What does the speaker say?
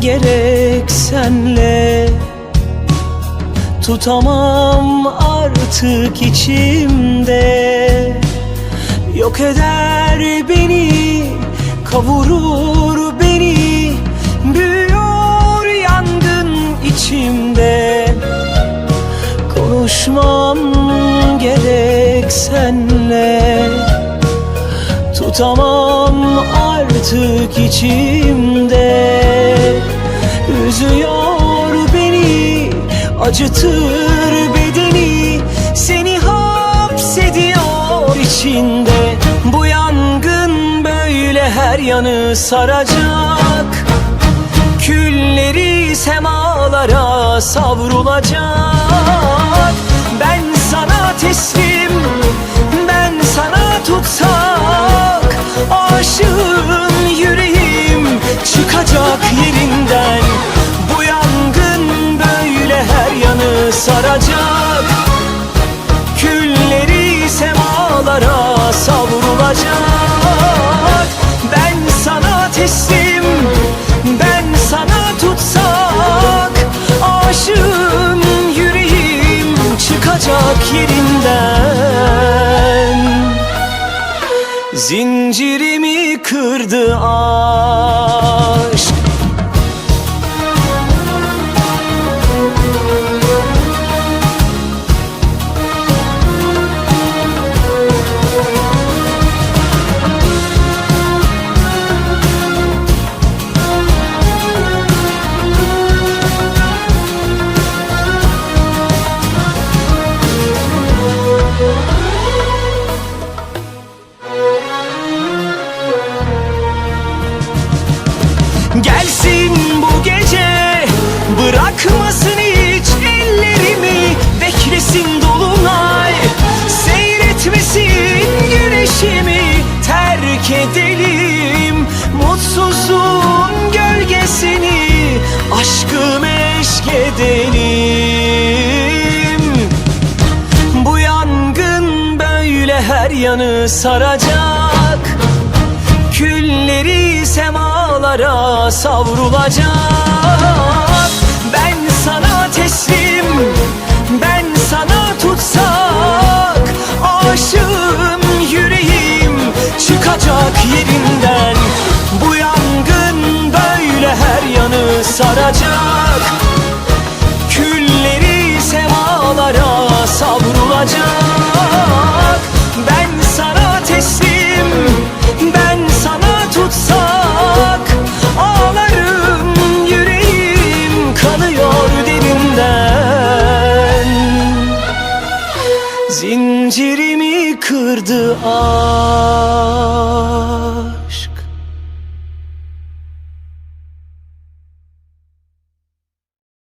gerek senle. Tutamam artık içimde. Yok eder beni Kavurur beni. Büyüyor yangın içimde. Konuşmam gerek senle Tutamam artık içimde. Üzüyor beni Acıtır bedeni. Seni hapsediyor içinde. Bu yangın böyle her yanı saracak. Külleri semalara savrulacak. Ben sana teslim, yanı saracak. Külleri semalara savrulacak. Ben sana teslim Ben sana tutsak. Aşığım yüreğim çıkacak yerinden. Zincirimi kırdı aşk Gelsin bu gece Bırakmasın hiç ellerimi Beklesin dolunay. Seyretmesin güneşimi Terk edelim Mutsuzluğun gölgesini Aşkı meşk edelim Bu yangın böyle her yanı saracak Külleri semalara savrulacak. Ben sana teslim, ben sana tutsak. Aşığım yüreğim çıkacak yerinden. Bu yangın böyle her yanı saracak. Külleri semalara savrulacak Zincirimi kırdı ah